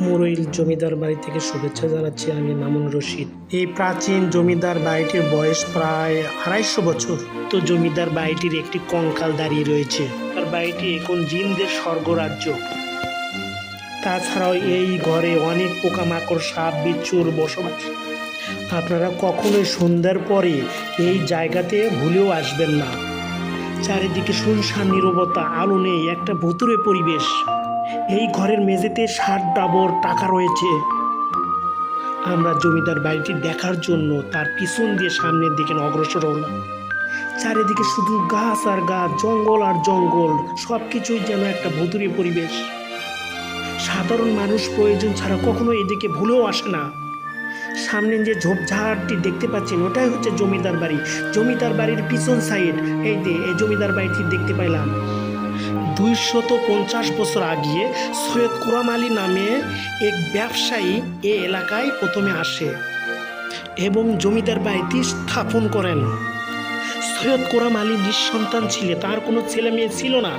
মুরইল জমিদার বাড়ি থেকে শুভেচ্ছা জানাচ্ছি আমি মামুন রশিদ। এই প্রাচীন জমিদার বাড়িটির বয়স প্রায় আড়াইশো বছর। তো জমিদার বাড়িটির একটি কঙ্কাল দাঁড়িয়ে রয়েছে। আর বাড়িটি এখন জিনদের স্বর্গরাজ্য। তাছাড়াও এই ঘরে অনেক পোকামাকড় সাপ বিচ্ছুর বসবাস। আপনারা কখনোই সন্ধ্যার পরে এই জায়গাতে ভুলেও আসবেন না। চারিদিকে শুনশান নিরবতা আলো নেই একটা ভুতুরে পরিবেশ। এই ঘরের মেঝেতে ষাট ডাবর টাকা রয়েছে। আমরা জমিদার বাড়িটি দেখার জন্য তার পিছন দিয়ে সামনের দিকে অগ্রসর হলাম। চারিদিকে শুধু গাছ আর গাছ, জঙ্গল আর জঙ্গল সব কিছুই যেন একটা ভুতুরে পরিবেশ। সাধারণ মানুষ প্রয়োজন ছাড়া কখনো এদিকে ভুলেও আসে না। সামনে যে ঝোপঝাড়টি দেখতে পাচ্ছেন, ওটাই হচ্ছে জমিদার বাড়ি। জমিদার বাড়ির পিছন সাইড এই যে, এই জমিদার বাড়িটি দেখতে পাইলাম। দুইশত পঞ্চাশ বছর আগে সৈয়দ কুরাম আলী নামে এক ব্যবসায়ী এ এলাকায় প্রথমে আসে এবং জমিদার বাড়িটি স্থাপন করেন। সৈয়দ কোরাম আলী নিঃসন্তান ছিলে, তার কোনো ছেলে মেয়ে ছিল না।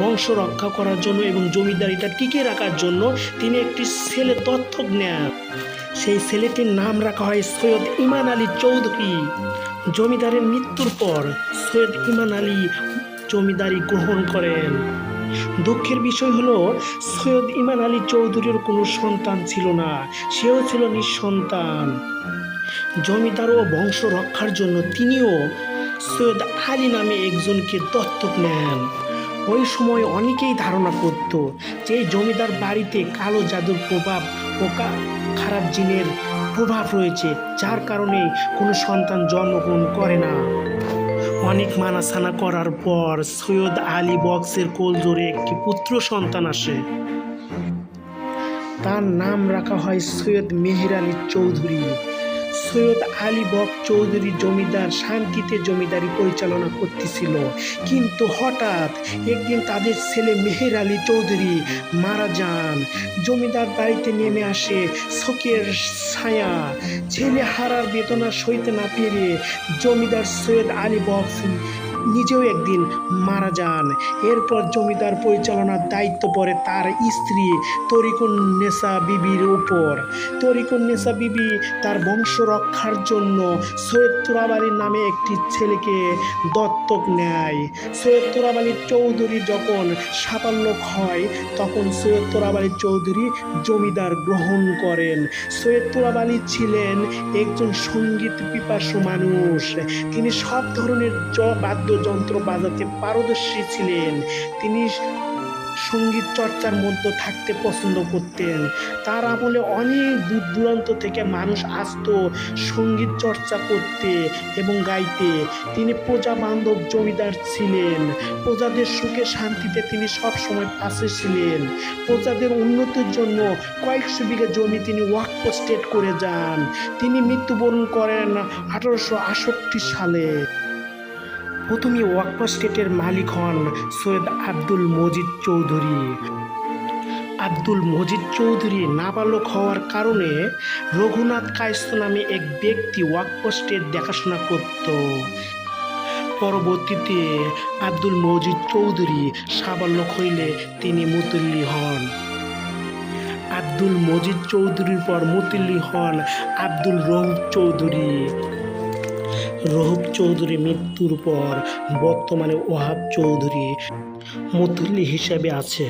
বংশ রক্ষা করার জন্য এবং জমিদারিটা টিকে রাখার জন্য তিনি একটি ছেলে দত্তক নেন। সেই ছেলেটির নাম রাখা হয় সৈয়দ ইমান আলী চৌধুরী। জমিদারের মৃত্যুর পর সৈয়দ ইমান আলী জমিদারি গ্রহণ করেন। দুঃখের বিষয় হলো, সৈয়দ ইমান আলী চৌধুরীর কোনো সন্তান ছিল না, সেও ছিল নিঃসন্তান। জমিদার ও বংশ রক্ষার জন্য তিনিও সৈয়দ আলী নামে একজনকে দত্তক নেন। ওই সময় অনেকেই ধারণা করত যে জমিদার বাড়িতে কালো জাদুর প্রভাব ও খারাপ জিনের প্রভাব রয়েছে, যার কারণে কোনো সন্তান জন্মগ্রহণ করে না। অনেক মানাসানা করার পর সৈয়দ আলী বক্সের কোল জোরে একটি পুত্র সন্তান আসে। তার নাম রাখা হয় সৈয়দ মেহের আলী চৌধুরী। সৈয়দ আলী বক চৌধুরী জমিদার শান্তিতে জমিদারি পরিচালনা করতেছিল। কিন্তু হঠাৎ একদিন তাদের ছেলে মেহের আলী চৌধুরী মারা যান। জমিদার বাড়িতে নেমে আসে শোকের ছায়া। ছেলে হারার বেদনা সইতে না পেরে জমিদার সৈয়দ আলী বক্স নিজেও একদিন মারা যান। এরপর জমিদার পরিচালনার দায়িত্ব পড়ে তার স্ত্রী তরিকুন নেসা বিবির উপর। তরিকুন নেসা বিবি তার বংশ রক্ষার জন্য সৈয়দ তুরাব আলীর নামে একটি ছেলেকে দত্তক নেয়। সৈয়দ তুরাব আলী চৌধুরী যখন সাতাল্লক হয়, তখন সৈয়দ তুরাব আলী চৌধুরী জমিদার গ্রহণ করেন। সৈয়দ তুরাব আলী ছিলেন একজন সংগীত পিপাসু মানুষ। তিনি সব ধরনের জ- বাদ্যযন্ত্র বাজাতে পারদর্শী ছিলেন। তিনি সংগীত চর্চার মধ্যে থাকতে পছন্দ করতেন। তার আমলে অনেক দূর দূরান্ত থেকে মানুষ আসতো সংগীত চর্চা করতে এবং গাইতে। তিনি প্রজা বান্ধব জমিদার ছিলেন। প্রজাদের সুখে শান্তিতে তিনি সব সময় পাশে ছিলেন। প্রজাদের উন্নতির জন্য কয়েকশো বিঘা জমি তিনি ওয়াকফ স্টেট করে যান। তিনি মৃত্যুবরণ করেন আঠারোশো আটষট্টি সালে। প্রথমে ওয়াকফ স্টেটের মালিক হন সৈয়দ আব্দুল মজিদ চৌধুরী। আব্দুল মজিদ চৌধুরী নাবালক হওয়ার কারণে রঘুনাথ কায়স্থ নামে এক ব্যক্তি ওয়াকফ স্টেট দেখাশোনা করত। পরবর্তীতে আব্দুল মজিদ চৌধুরী সাবালক হইলে তিনি মুতল্লি হন। আব্দুল মজিদ চৌধুরীর পর মুতল্লি হন আব্দুল রহুব চৌধুরী। রহুব চৌধুরী মৃত্যুর পর বর্তমানে ওহাব চৌধুরী মতুল্লি হিসাবে আছে।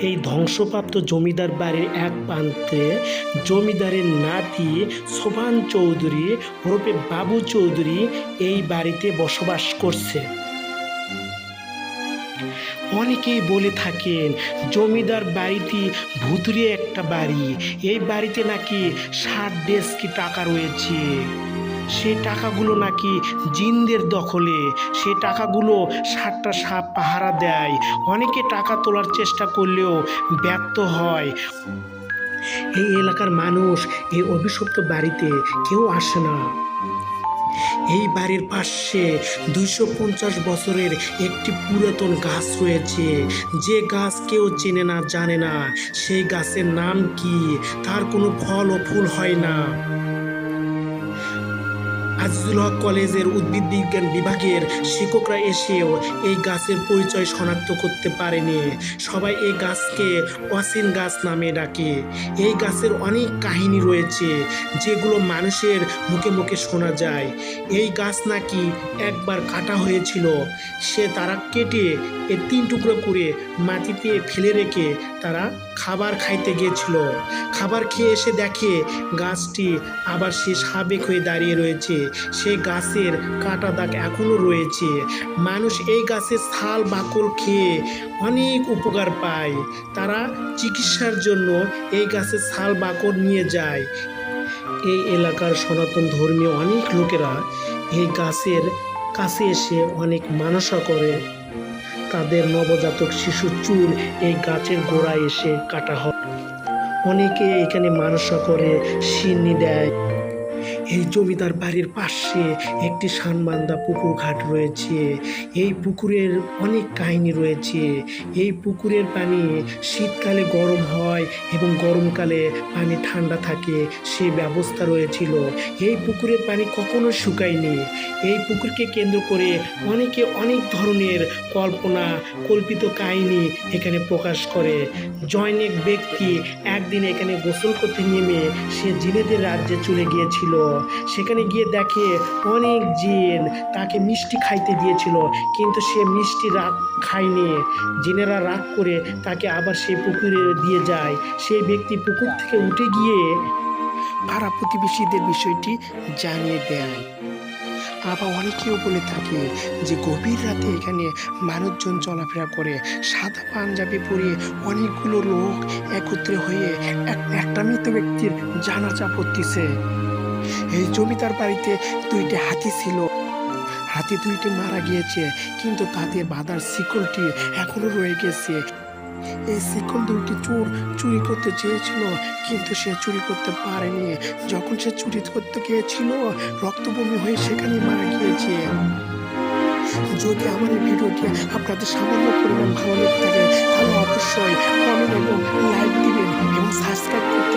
এই ধ্বংসপ্রাপ্ত জমিদার বাড়ির এক প্রান্তে জমিদারের নাতি সোভান চৌধুরী, ওরফে বাবু চৌধুরী এই বাড়িতে বসবাস করছে। অনেকেই বলে থাকেন, জমিদার বাড়িটি ভুতুরে একটা বাড়ি, এই বাড়িতে নাকি ষাট ডেস্কি টাকা রয়েছে। সেই টাকাগুলো নাকি জিনদের দখলে। সেই টাকাগুলো ষাটটা সাপ পাহারা দেয়। অনেকে টাকা তোলার চেষ্টা করলেও ব্যর্থ হয়। এই এলাকার মানুষ এই অভিশপ্ত বাড়িতে কেউ আসে না। এই বাড়ির পাশে দুইশো পঞ্চাশ বছরের একটি পুরাতন গাছ রয়েছে। যে গাছ কেউ চেনে না, জানে না। সেই গাছের নাম কি? তার কোনো ফল ও ফুল হয় না। আজিজুল হক কলেজের উদ্ভিদ বিজ্ঞান বিভাগের শিক্ষকরা এসেও এই গাছের পরিচয় শনাক্ত করতে পারেনি। সবাই এই গাছকে অসিন গাছ নামে ডাকে। এই গাছের অনেক কাহিনী রয়েছে যেগুলো মানুষের মুখে মুখে শোনা যায়। এই গাছ নাকি একবার কাটা হয়েছিল। সে তারা কেটে এর তিন টুকরো করে মাটিতে ফেলে রেখে তারা খাবার খাইতে গিয়েছিল খাবার খেয়ে এসে দেখে গাছটি আবার সে সাবেক হয়ে দাঁড়িয়ে রয়েছে। সেই গাছের কাটা দাগ এখনও রয়েছে। মানুষ এই গাছের ছাল বাকল খেয়ে অনেক উপকার পায়। তারা চিকিৎসার জন্য এই গাছের ছাল বাকল নিয়ে যায়। এই এলাকার সনাতন ধর্মীয় অনেক লোকেরা এই গাছের কাছে এসে অনেক মানসা করে। তাদের নবজাতক শিশুর চুল এই গাছের গোড়ায় এসে কাটা হয়। অনেকে এখানে মানসা করে, সিন্নি দেয়। এই জমিদার বাড়ির পাশে একটি সানবান্ধা পুকুর ঘাট রয়েছে। এই পুকুরের অনেক কাহিনী রয়েছে। এই পুকুরের পানি শীতকালে গরম হয় এবং গরমকালে পানি ঠান্ডা থাকে, সে ব্যবস্থা রয়েছিল। এই পুকুরের পানি কখনো শুকায়নি। এই পুকুরকে কেন্দ্র করে অনেকে অনেক ধরনের কল্পনা, কল্পিত কাহিনী এখানে প্রকাশ করে। জয়নেক ব্যক্তি একদিন এখানে গোসল করতে নেমে সে জিনেদের রাজ্যে চলে গিয়েছিল। সেখানে গিয়ে দেখে অনেক জিন তাকে মিষ্টি খাইতে দিয়েছিল, কিন্তু সে মিষ্টি রাগ খায়নি। জিনেরা রাগ করে তাকে আবার সেই পুকুরে দিয়ে যায়। সেই ব্যক্তি পুকুর থেকে উঠে গিয়ে পাড়া প্রতিবেশীদের বিষয়টি জানিয়ে দেয়। আবার অনেকেও বলে থাকে যে গভীর রাতে এখানে মানুষজন চলাফেরা করে। সাদা পাঞ্জাবি পরে অনেকগুলো লোক একত্রে হয়ে এক- একটা মৃত ব্যক্তির জানাজা পড়তেছে। এই জমিদার বাড়িতে দুইটি হাতি ছিল। হাতি দুইটি মারা গিয়েছে, কিন্তু তাদের বাঁধার শিকলটি এখনও রয়ে গেছে। এই শিকল দুইটি চোর চুরি করতে চেয়েছিল, কিন্তু সে চুরি করতে পারেনি। যখন সে চুরি করতে গিয়েছিল, রক্তবমি হয়ে সেখানে মারা গিয়েছে। যদি আমার এই ভিডিওটি আপনাদের সামান্য পরিমাণ ভালো লেগে থাকে, তাহলে অবশ্যই কমেন্ট এবং লাইক দিবেন এবং সাবস্ক্রাইব করতে